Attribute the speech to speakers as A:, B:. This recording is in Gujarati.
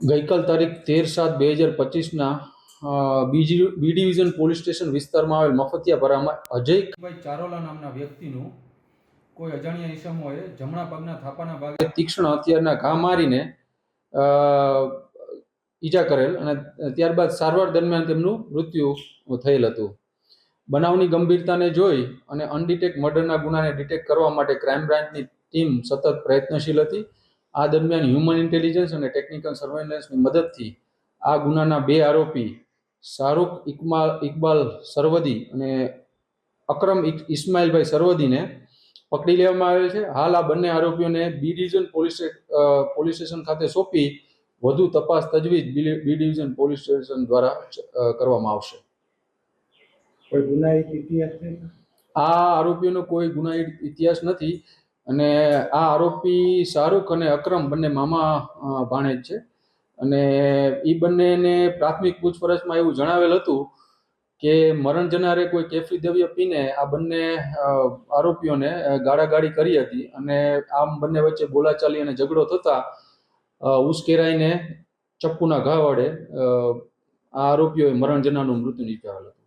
A: ગઈકાલ તારીખ તેર સાત બે હજાર પચીસના બીજી બી ડિવિઝન પોલીસ સ્ટેશન વિસ્તારમાં આવેલ મફતિયાપરામાં અજયભાઈ ચારોલા નામના વ્યક્તિનું કોઈ અજાણ્યા ઈસમોએ જમણા પગના થાપાના ભાગે તીક્ષ્ણ હથિયારના ઘા મારીને ઈજા કરેલ અને ત્યારબાદ સારવાર દરમિયાન તેમનું મૃત્યુ થયેલ હતું. બનાવની ગંભીરતાને જોઈ અને અનડિટેક મર્ડરના ગુનાને ડિટેક્ટ કરવા માટે ક્રાઇમ બ્રાન્ચની ટીમ સતત પ્રયત્નશીલ હતી. આ દરમિયાન હ્યુમન ઇન્ટેલિજન્સ અને ટેકનિકલ સર્વેલન્સની મદદથી આ ગુનાના બે આરોપી શાહરૂખ ઇકમાલ ઇકબાલ સરવદી અને અકરમ ઇસ્માઇલભાઈ સરવદીને પકડી લેવામાં આવેલ છે. હાલ આ બંને આરોપીઓને B division police police station ખાતે સોંપી વધુ તપાસ તજવીજ બી ડિવિઝન પોલીસ સ્ટેશન દ્વારા કરવામાં આવશે.
B: કોઈ ગુનાહિત ઇતિહાસ
A: આ આરોપીઓનો કોઈ ગુનાહિત ઇતિહાસ નથી. અને આ આરોપી શાહરૂખ અને અક્રમ બંને મામા ભાણેજ છે. અને એ બંનેને પ્રાથમિક પૂછપરછમાં એવું જણાવેલ હતું કે મરણ જનારે કોઈ કેફી દ્રવ્ય પીને આ બંને આરોપીઓને ગાળાગાળી કરી હતી. અને આમ બંને વચ્ચે બોલાચાલી અને ઝઘડો થતા ઉશ્કેરાઈને ચપ્પુના ઘા વડે આ આરોપીઓએ મરણ જનાનું મૃત્યુ નિપજાવેલ હતું.